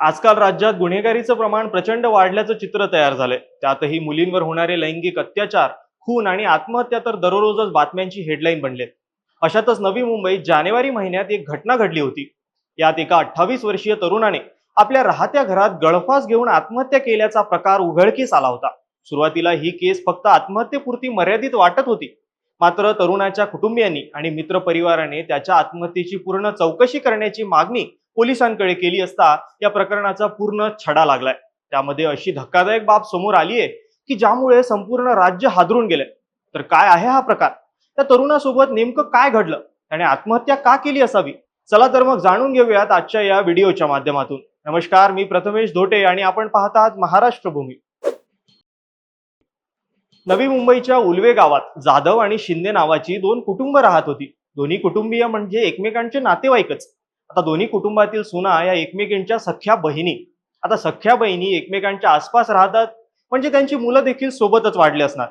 आजकाल राज्यात गुन्हेगारीचं प्रमाण प्रचंड वाढल्याचं चित्र तयार झालंय. त्यातही मुलींवर होणारे लैंगिक अत्याचार खून आणि आत्महत्या तर दररोजच बातम्यांची हेडलाईन बनलेत. अशातच नवी मुंबईत जानेवारी महिन्यात एक घटना घडली होती. यात एका अठ्ठावीस वर्षीय तरुणाने आपल्या राहत्या घरात गळफास घेऊन आत्महत्या केल्याचा प्रकार उघडकीस आला होता. सुरुवातीला ही केस फक्त आत्महत्येपुरती मर्यादित वाटत होती. मात्र तरुणाच्या कुटुंबियांनी आणि मित्रपरिवाराने त्याच्या आत्महत्येची पूर्ण चौकशी करण्याची मागणी पोलिसांकडे केली असता या प्रकरणाचा पूर्ण छडा लागलाय. त्यामध्ये अशी धक्कादायक बाब समोर आली आहे की ज्यामुळे संपूर्ण राज्य हादरून गेलंय. तर काय आहे हा प्रकार? त्या तरुणासोबत नेमकं काय घडलं? त्याने आत्महत्या का केली असावी? चला तर मग जाणून घेऊयात आजच्या या व्हिडिओच्या माध्यमातून. नमस्कार मी प्रथमेश धोटे आणि आपण पाहत आहात महाराष्ट्र भूमी. नवी मुंबईच्या उलवे गावात जाधव आणि शिंदे नावाची दोन कुटुंब राहत होती. दोन्ही कुटुंबीय म्हणजे एकमेकांचे नातेवाईकच. आता दोन्ही कुटुंबातील सुना या एकमेकींच्या सख्या बहिणी. आता सख्या बहिणी एकमेकांच्या आसपास राहतात म्हणजे त्यांची मुलं देखील सोबतच वाढली असणार.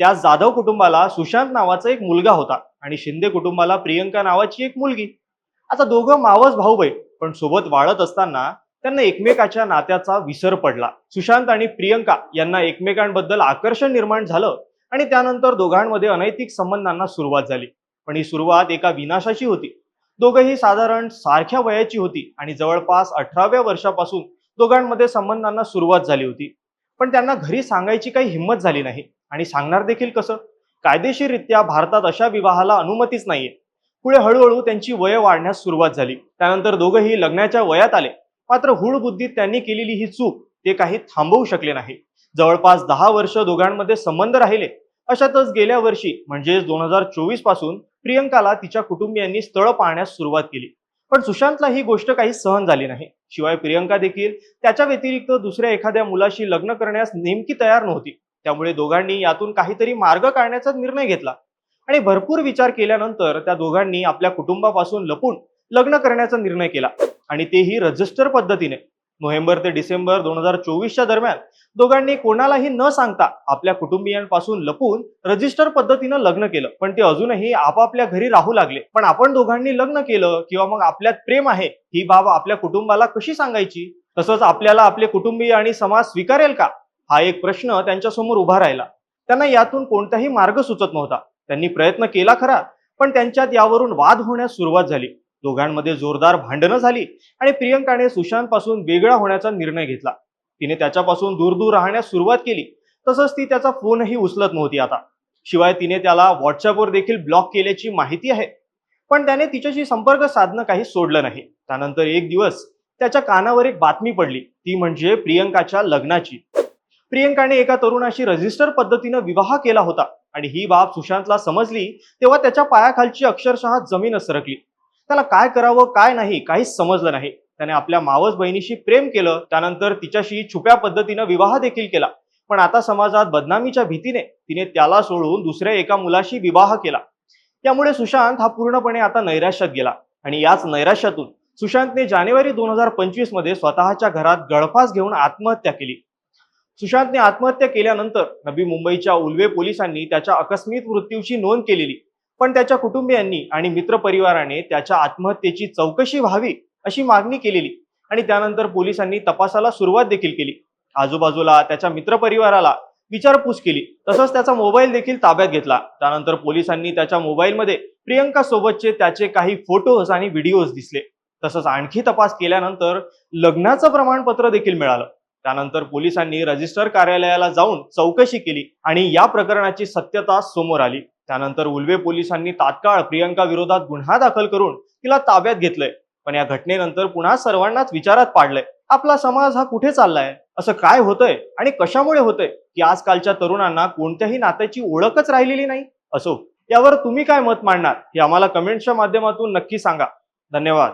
त्या जाधव कुटुंबाला सुशांत नावाचा एक मुलगा होता आणि शिंदे कुटुंबाला प्रियंका नावाची एक मुलगी. आता दोघं मावस भाऊ बहीण पण सोबत वाढत असताना त्यांना एकमेकाच्या नात्याचा विसर पडला. सुशांत आणि प्रियंका यांना एकमेकांबद्दल आकर्षण निर्माण झालं आणि त्यानंतर दोघांमध्ये अनैतिक संबंधांना सुरुवात झाली. पण ही सुरुवात एका विनाशाची होती. दोघंही साधारण सारख्या वयाची होती आणि जवळपास अठराव्या वर्षापासून दोघांमध्ये संबंधांना सुरुवात झाली होती. पण त्यांना घरी सांगायची काही हिंमत झाली नाही. आणि सांगणार देखील कसं? कायदेशीररित्या भारतात अशा विवाहाला अनुमतीच नाहीये. पुढे हळूहळू त्यांची वय वाढण्यास सुरुवात झाली. त्यानंतर दोघंही लग्नाच्या वयात आले. मात्र हुळबुद्धीत त्यांनी केलेली ही चूक ते काही थांबवू शकले नाही. जवळपास दहा वर्ष दोघांमध्ये संबंध राहिले. अशातच गेल्या वर्षी म्हणजेच दोन हजार चोवीसपासून प्रियंकाला तिच्या कुटुंबियांनी स्थळ पाहण्यास सुरुवात केली. पण सुशांतला ही गोष्ट काही सहन झाली नाही. शिवाय प्रियंका देखील त्याच्या व्यतिरिक्त दुसऱ्या एखाद्या मुलाशी लग्न करण्यास नेमकी तयार नव्हती. त्यामुळे दोघांनी यातून काहीतरी मार्ग काढण्याचा निर्णय घेतला. आणि भरपूर विचार केल्यानंतर त्या दोघांनी आपल्या कुटुंबापासून लपून लग्न करण्याचा निर्णय केला. आणि तेही रजिस्टर पद्धतीने. नोव्हेंबर ते डिसेंबर दोन हजार चोवीसच्या दरम्यान दोघांनी कोणालाही न सांगता आपल्या कुटुंबियांपासून लपून रजिस्टर पद्धतीनं लग्न केलं. पण ते अजूनही आपापल्या घरी राहू लागले. पण आपण दोघांनी लग्न केलं किंवा मग आपल्यात प्रेम आहे ही बाब आपल्या कुटुंबाला कशी सांगायची? तसंच आपल्याला आपले कुटुंबीय आणि समाज स्वीकारेल का? हा एक प्रश्न त्यांच्यासमोर उभा राहिला. त्यांना यातून कोणताही मार्ग सुचत नव्हता. त्यांनी प्रयत्न केला खरा पण त्यांच्यात यावरून वाद होण्यास सुरुवात झाली. दोघांमध्ये जोरदार भांडणं झाली आणि प्रियंकाने सुशांत पासून वेगळा होण्याचा निर्णय घेतला. तिने त्याच्यापासून दूर दूर राहण्यास सुरुवात केली तसंच ती त्याचा फोनही उचलत नव्हती आता. शिवाय तिने त्याला व्हॉट्सअपवर देखील ब्लॉक केल्याची माहिती आहे. पण त्याने तिच्याशी संपर्क साधणं काही सोडलं नाही. त्यानंतर एक दिवस त्याच्या कानावर एक बातमी पडली. ती म्हणजे प्रियंकाच्या लग्नाची. प्रियंकाने एका तरुणाशी रजिस्टर पद्धतीनं विवाह केला होता आणि ही बाब सुशांतला समजली तेव्हा त्याच्या पायाखालची अक्षरशः जमीनच सरकली. त्याला काय करावं काय नाही काहीच समजलं नाही. त्याने आपल्या मावस बहिणीशी प्रेम केलं त्यानंतर तिच्याशी छुप्या पद्धतीनं विवाह देखील केला. पण आता समाजात बदनामीच्या भीतीने तिने त्याला सोडून दुसऱ्या एका मुलाशी विवाह केला. त्यामुळे सुशांत हा पूर्णपणे आता नैराश्यात गेला. आणि याच नैराश्यातून सुशांतने जानेवारी दोन हजार पंचवीसमध्ये स्वतःच्या घरात गळफास घेऊन आत्महत्या केली. सुशांतने आत्महत्या केल्यानंतर नवी मुंबईच्या उल्वे पोलिसांनी त्याच्या अकस्मित मृत्यूची नोंद केलेली. पण त्याच्या कुटुंबियांनी आणि मित्रपरिवाराने त्याच्या आत्महत्येची चौकशी व्हावी अशी मागणी केलेली. आणि त्यानंतर पोलिसांनी तपासाला सुरुवात देखील केली. आजूबाजूला त्याच्या मित्रपरिवाराला विचारपूस केली. तसंच त्याचा मोबाईल देखील ताब्यात घेतला. त्यानंतर पोलिसांनी त्याच्या मोबाईलमध्ये प्रियंका सोबतचे त्याचे काही फोटोज आणि व्हिडिओज दिसले. तसंच आणखी तपास केल्यानंतर लग्नाचं प्रमाणपत्र देखील मिळालं. त्यानंतर पोलिसांनी रजिस्टर कार्यालयाला जाऊन चौकशी केली आणि या प्रकरणाची सत्यता समोर आली. त्यानंतर उल्वे पोलिसांनी तात्काळ प्रियंका विरोधात गुन्हा दाखल करून तिला ताब्यात घेतलंय. पण या घटनेनंतर पुन्हा सर्वांनाच विचारात पाडलंय. आपला समाज हा कुठे चाललाय? असं काय होतंय? आणि कशामुळे होतंय? की आजकालच्या तरुणांना कोणत्याही नात्याची ओळखच राहिलेली नाही? असो यावर तुम्ही काय मत मांडणार? हे आम्हाला कमेंटच्या माध्यमातून नक्की सांगा. धन्यवाद.